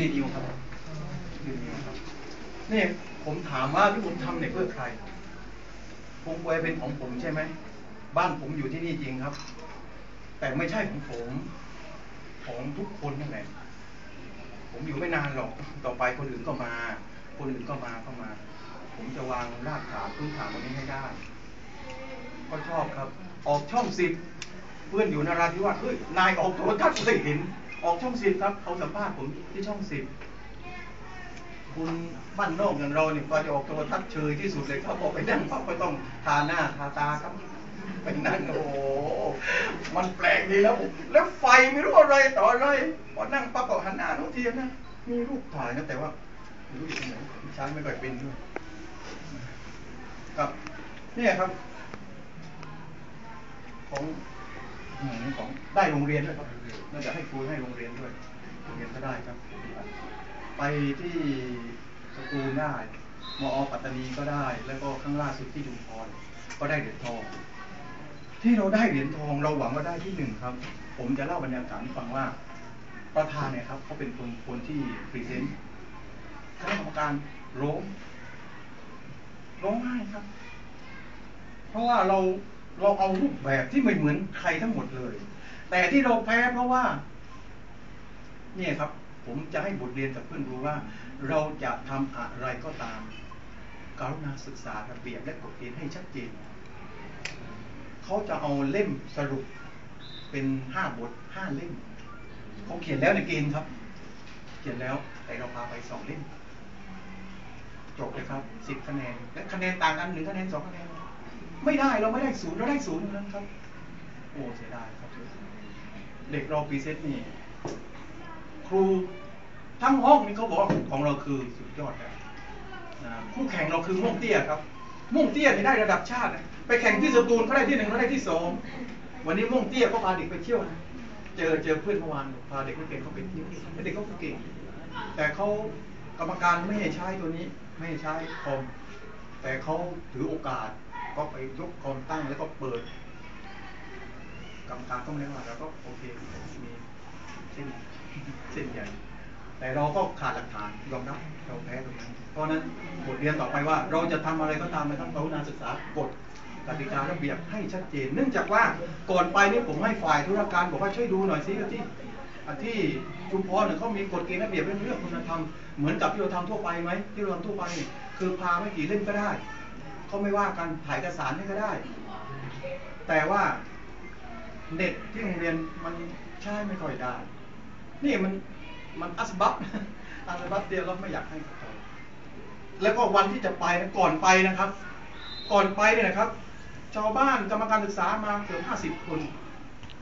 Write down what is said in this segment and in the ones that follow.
รีดิวครับรีดิวครับนี่ผมถามว่าที่ผมทำเนี่ยเพื่อใครคงไวยเป็นของผมใช่ไหม บ้านผมอยู่ที่นี่จริงครับ แต่ไม่ใช่ของผม ของทุกคนนั่นแหละ ผมอยู่ไม่นานหรอก ต่อไปคนอื่นก็มา คนอื่นก็มาเข้ามา ผมจะวางรากฐานพื้นฐานตรงนี้ให้ได้ ก็ชอบครับ ออกช่องสิบเพื่อนอยู่นาราธิวาสเฮ้ย นายออกโทรทัศน์เคยเห็น ออกช่องสิบครับเขาสัมภาษณ์ผมที่ช่องสิบคุณบ้านนอกอย่างเราเนี่ยก็จะออกโทรทัศน์เชยที่สุดเลยครับพอไปนั่งปั๊บก็ต้องทาหน้าทาตาครับไปนั่งโอ้โหมันแปลกดีแล้วผมแล้วไฟไม่รู้อะไรต่ออะไรพอนั่งปั๊บก็หันหน้าทุกทีนะมีรูปถ่ายนะแต่ว่าไม่รู้อยู่ที่ไหนใช้ไม่ค่อยเป็นด้วยครับเนี่ยครับ ของ ของได้โรงเรียนด้วยครับเราจะให้ครูให้โรงเรียนด้วย โรงเรียนก็ได้ครับ ไปที่สตูลได้มอปัตตานีก็ได้ แล้วก็ข้างล่าสุดที่ชุมพรก็ได้เหรียญทอง ที่เราได้เหรียญทองเราหวังว่าได้ที่หนึ่งครับ ผมจะเล่าบรรยากาศให้ฟังว่า ประธานเนี่ยครับเขาเป็นคนคนที่พรีเซนต์คณะกรรมการร้องร้องไห้ครับ เพราะว่าเรา เราเอารูปแบบที่ไม่เหมือนใครทั้งหมดเลย แต่ที่เราแพ้เพราะว่า เนี่ยครับ ผมจะให้บทเรียนกับเพื่อนรู้ว่า เราจะทำอะไรก็ตามกรุณาศึกษาระเบียบและกฎเกณฑ์ให้ชัดเจน เขาจะเอาเล่มสรุปเป็นห้าบทห้าเล่มเขาเขียนแล้วในเกณฑ์ครับ เขียนแล้วแต่เราพาไปสองเล่มจบเลยครับสิบคะแนนและคะแนนต่างกันหนึ่งคะแนนสองคะแนน ไม่ได้เราไม่ได้ศูนย์เราได้ศูนย์เท่านั้นครับ โอ้เสียดายครับ เด็กเราปีเซตนี่ครูทั้งห้องนี่เขาบอกของเราคือสุดยอดแล้วนะคู่แข่งเราคือม่วงเตี้ยครับ ม่วงเตี้ยนี่ได้ระดับชาติ ไปแข่งที่สตูลเขาได้ที่หนึ่งเขาได้ที่สองวันนี้ม่วงเตี้ยก็พาเด็กไปเที่ยวนะเจอเจอเพื่อนเมื่อวานพาเด็กไม่เก่งเขาไปเที่ยวเด็กเขาเก่งแต่เขากรรมการไม่ให้ใช้ตัวนี้ ไม่ให้ใช้คอมแต่เขาถือโอกาส ก็ไปยกคอมตั้งแล้วก็เปิดกรรมการต้องเรียกว่าแล้วก็โอเคมีเส้นเส้นใหญ่ แต่เราก็ขาดหลักฐานยอมรับเราแพ้ตรงนั้น เพราะนั้นบทเรียนต่อไปว่า เราจะทำอะไรก็ตามนะครับกรุณาศึกษากฎกติการะเบียบให้ชัดเจน เนื่องจากว่าก่อนไปนี่ผมให้ฝ่ายธุรการบอกว่าช่วยดูหน่อยสิที่ที่ชุมพรเนี่ยเขามีกฎเกณฑ์ระเบียบเรื่องเรื่องคุณธรรมเหมือนกับที่เราทำทั่วไปไหมที่เราทำทั่วไป คือพาไม่กี่เล่มก็ได้ เขาไม่ว่ากันถ่ายเอกสารให้ก็ได้ แต่ว่าเน็ตที่โรงเรียนมันใช้ไม่ค่อยได้ นี่มันมันอัสบับอัสบับเดียวเราไม่อยากให้เขาแล้วก็วันที่จะไปนะก่อนไปนะครับ ก่อนไปเนี่ยนะครับ ชาวบ้านกรรมการศึกษามาเกือบห้าสิบคน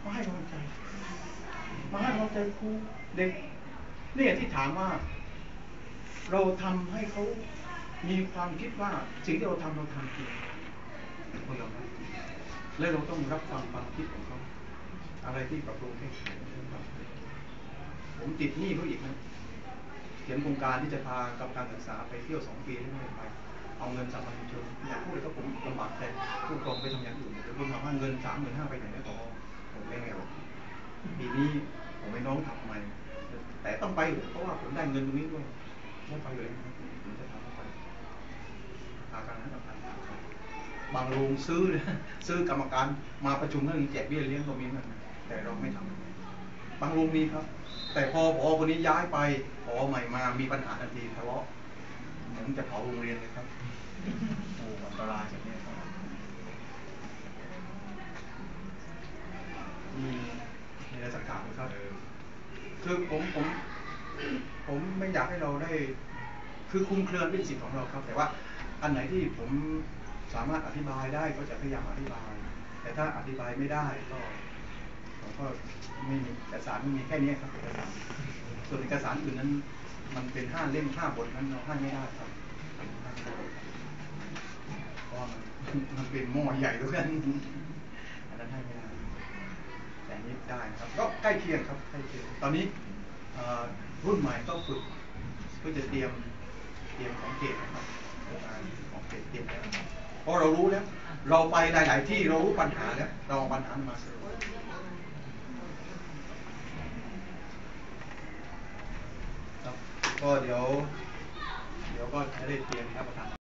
มาให้กำลังใจ มาให้กำลังใจครูเด็กนี่ที่ถามว่า เราทำให้เขา มีความคิดว่าสิ่งที่เราทำเราทำจริงเรายอมรับและเราต้องรับฟังความคิดของเขาอะไรที่ปรับปรุงให้ผมติดหนี้เขาอีกนะเขียนโครงการที่จะพากรรมการศึกษาไปเที่ยวสองปีไม่ได้ไป เอาเงินสามัญชนอยากพูดเลยก็ผมลำบากใจผู้กองไปทำอย่างอื่นเดี๋ยวผมถามว่าเงินสามหมื่นห้าไปไหนแล้วพอผมไม่ไงหรอกปีนี้ผมไม่น้องทำทำไมแต่ต้องไปเพราะว่าผมได้เงินตรงนี้ด้วยไม่ไปเลยผมจะทำไปอาการนั้นกั บางโรงซื้อซื้อกรรมการมาประชุมเรื่องแจกเบี้ยเลี้ยงก็มีเหมือนกันแต่เราไม่ทำบางโรงมีครับ แต่พอพอคนนี้ย้ายไปพอใหม่มามีปัญหาทันทีทะเลาะเหมือนจะเผาโรงเรียนเลยครับโอ้อันตรายแบบนี้ครับมีมีอะไรสักถามไหมครับคือผมผม ผมไม่อยากให้เราได้ คือคุมเครือเป็นสิทธิ์ของเราครับ แต่ว่า อันไหนที่ผมสามารถอธิบายได้ก็จะพยายามอธิบาย แต่ถ้าอธิบายไม่ได้ก็ผมก็ไม่มีเอกสารมันมีแค่นี้ครับเอกสารส่วนเอกสารอื่นนั้น มันเป็นห้าเล่มห้าบทนั้นเราให้ไม่ได้ครับเพราะมันมันเป็นหม้อใหญ่ด้วยกันอันนั้นให้ไม่ได้แต่นี้ได้ครับ ก็ใกล้เคียงครับใกล้เคียงตอนนี้รุ่นใหม่ก็ฝึกเพื่อจะเตรียมเตรียมของเกตนะครับ เตรียมแล้วเพราะเรารู้แล้ว เราไปหลาย ๆ ที่เรารู้ปัญหาแล้ว เราเอาปัญหามาสรุปก็เดี๋ยว เดี๋ยวก็จะได้เตรียมรับประทาน